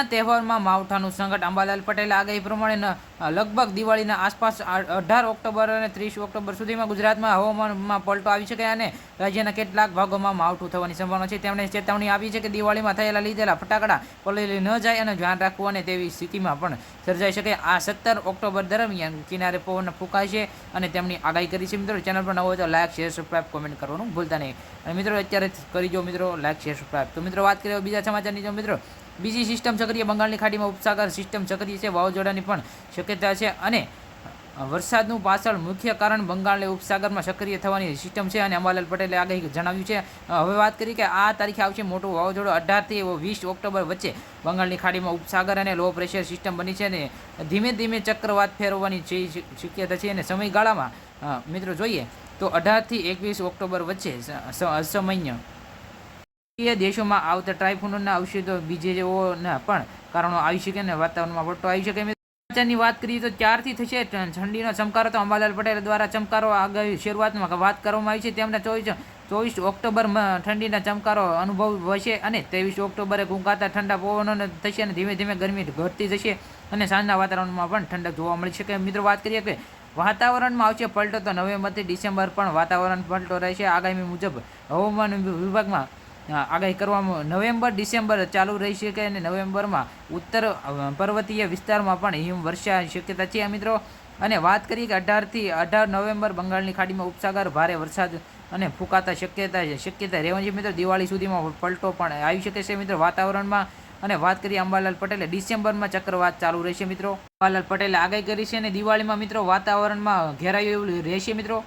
દિવાળીના તહેવારમાં માવઠાનું સંકટ અંબાલાલ પટેલ આગાહી પ્રમાણે લગભગ દિવાળીના આસપાસ અઢાર ઓક્ટોબર અને ત્રીસ ઓક્ટોબર સુધીમાં ગુજરાતમાં હવામાનમાં પલટો આવી શકે અને રાજ્યના કેટલાક ભાગોમાં માવઠું થવાની સંભાવના છે. તેમણે ચેતવણી આપી છે કે દિવાળીમાં થયેલા લીધેલા ફટાકડા પલળી ન જાય અને ધ્યાન રાખવું અને તેવી સ્થિતિમાં પણ સર્જાઈ શકે. આ સત્તર ઓક્ટોબર દરમિયાન કિનારે પવન ફૂંકાય છે અને તેમની આગાહી કરી છે. મિત્રો, ચેનલ પર નવો હોય તો લાઇક શેર સબસ્ક્રાઈબ કોમેન્ટ કરવાનું ભૂલતા નહીં. અને મિત્રો, અત્યારે કરી જો મિત્રો લાઇક શેર સબસ્ક્રાઈબ તો મિત્રો, વાત કરીએ બીજા સમાચારની જો મિત્રો બીજી સિસ્ટમ સક્રિય બંગાળની ખાડીમાં ઉપસાગર સિસ્ટમ સક્રિય છે, વાવાઝોડાની પણ શક્યતા છે અને વરસાદનું પાછળ મુખ્ય કારણ બંગાળને ઉપસાગરમાં સક્રિય થવાની સિસ્ટમ છે અને અંબાલાલ પટેલે આગાહી જણાવ્યું છે. હવે વાત કરી કે આ તારીખે આવશે મોટું વાવાઝોડું. અઢારથી વીસ ઓક્ટોબર વચ્ચે બંગાળની ખાડીમાં ઉપસાગર અને લો પ્રેશર સિસ્ટમ બની છે અને ધીમે ધીમે ચક્રવાત ફેરવવાની શક્યતા છે અને સમયગાળામાં મિત્રો, જોઈએ તો અઢારથી એકવીસ ઓક્ટોબર વચ્ચે અસમન્ય એ દેશોમાં આવતા ટ્રાયફોનના ઔષધો બીજેઓના પણ કારણો આવી શકે અને વાતાવરણમાં વટો આવી શકે. સમાચારની વાત કરીએ તો ચારથી થશે ઠંડીનો ચમકારો તો અંબાલાલ પટેલ દ્વારા ચમકારો આગળ શરૂઆતમાં વાત કરવામાં આવી છે. તેમના ચોવીસ ચોવીસ ઓક્ટોબરમાં ઠંડીના ચમકારો અનુભવ હશે અને ત્રેવીસ ઓક્ટોબરે ગુંકાતા ઠંડા પવનો થશે અને ધીમે ધીમે ગરમી ઘટતી જશે અને સાંજના વાતાવરણમાં પણ ઠંડક જોવા મળી શકે. મિત્રો, વાત કરીએ કે વાતાવરણમાં આવશે પલટો તો નવેમ્બરથી ડિસેમ્બર પણ વાતાવરણ પલટો રહેશે. આગામી મુજબ હવામાન વિભાગમાં આગાહી કરવામાં નવેમ્બર, ડિસેમ્બર ચાલુ રહી શકે અને નવેમ્બરમાં ઉત્તર પર્વતીય વિસ્તારમાં પણ હિમવર્ષા શક્યતા છે મિત્રો. અને વાત કરીએ કે અઢારથી અઢાર નવેમ્બર બંગાળની ખાડીમાં ઉપસાગર ભારે વરસાદ અને ફૂંકાતા શક્યતા શક્યતા રહેવાની છે મિત્રો. દિવાળી સુધીમાં પલટો પણ આવી શકે છે મિત્રો વાતાવરણમાં. અને વાત કરીએ અંબાલાલ પટેલે, ડિસેમ્બરમાં ચક્રવાત ચાલુ રહેશે મિત્રો. અંબાલાલ પટેલે આગાહી કરી છે અને દિવાળીમાં મિત્રો વાતાવરણમાં ઘેરાયું રહેશે મિત્રો.